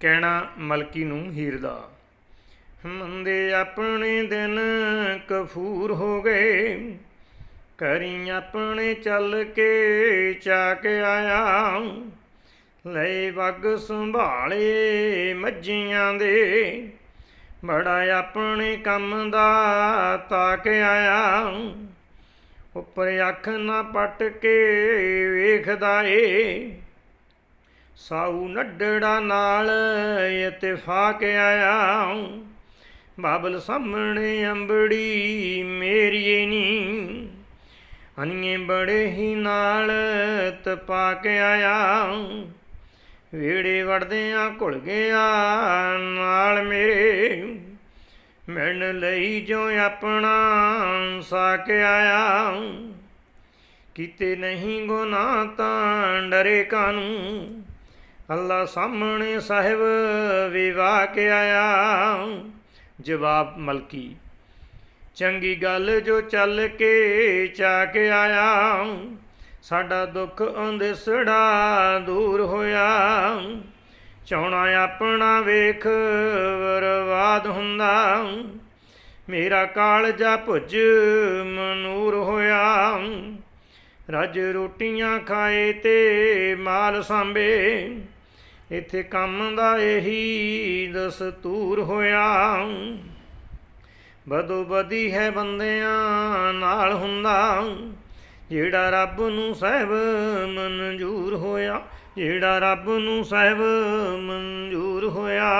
ਕਹਿਣਾ ਮਲਕੀ ਨੂੰ ਹੀਰ ਦਾ। ਮੰਦੇ ਆਪਣੇ ਦਿਨ ਕਫੂਰ ਹੋ ਗਏ। ਕਰੀ ਆਪਣੇ ਚੱਲ ਕੇ ਚਾਕ ਆਇਆ। ਲੈ ਵਗ ਸੰਭਾਲੇ ਮੱਝੀਆਂ ਦੇ। ਬੜਾ ਆਪਣੇ ਕੰਮ ਦਾ ਤਾਕ ਆਇਆ। ਉੱਪਰ ਅੱਖ ਨਾ ਪਟ ਕੇ ਵੇਖਦਾ ਏ। ਸਾਊ ਨੱਡੜਾ ਨਾਲ ਇਤਫਾਕ ਆਇਆ ਬਾਬਲ ਸਾਹਮਣੇ ਅੰਬੜੀ, ਮੇਰੀਏ ਨੀ। ਅਨੀਏ ਬੜੇ ਹੀ ਨਾਲ ਤਪਾ ਕੇ ਆਇਆ ਵੇੜੇ ਵੜਦਿਆਂ ਘੁਲ ਗਿਆ ਨਾਲ ਮੇਰੇ। ਮਿਲਣ ਲਈ ਜੋ ਆਪਣਾ ਸਾਕ ਆਇਆ ਕੀਤੇ ਨਹੀਂ ਗੁਨਾਹ ਤਾਂ ਡਰੇ ਕਾਨੂੰ। ਅੱਲਾ ਸਾਹਮਣੇ ਸਾਹਿਬ ਵਿਵਾਹ ਕੇ ਆਇਆ। ਜਵਾਬ ਮਲਕੀ, ਚੰਗੀ ਗੱਲ ਜੋ ਚੱਲ ਕੇ ਚਾ ਕੇ ਆਇਆ। ਸਾਡਾ ਦੁੱਖ ਅੰਦਿਸੜਾ ਦੂਰ ਹੋਇਆ। ਚਾਉਣਾ ਆਪਣਾ ਵੇਖ ਬਰਬਾਦ ਹੁੰਦਾ। ਮੇਰਾ ਕਾਲਜਾ ਭੁੱਜ ਮਨੂਰ ਹੋਇਆ। ਰੱਜ ਰੋਟੀਆਂ ਖਾਏ ਤੇ ਮਾਲ ਸਾਂਭੇ। ਇੱਥੇ ਕੰਮ ਦਾ ਇਹੀ ਦਸਤੂਰ ਹੋਇਆ। ਬਦੋ ਬਦੀ ਹੈ ਬੰਦਿਆਂ ਨਾਲ ਹੁੰਦਾ, ਜਿਹੜਾ ਰੱਬ ਨੂੰ ਸਹਿਬ ਮਨਜ਼ੂਰ ਹੋਇਆ, ਜਿਹੜਾ ਰੱਬ ਨੂੰ ਸਹਿਬ ਮਨਜ਼ੂਰ ਹੋਇਆ।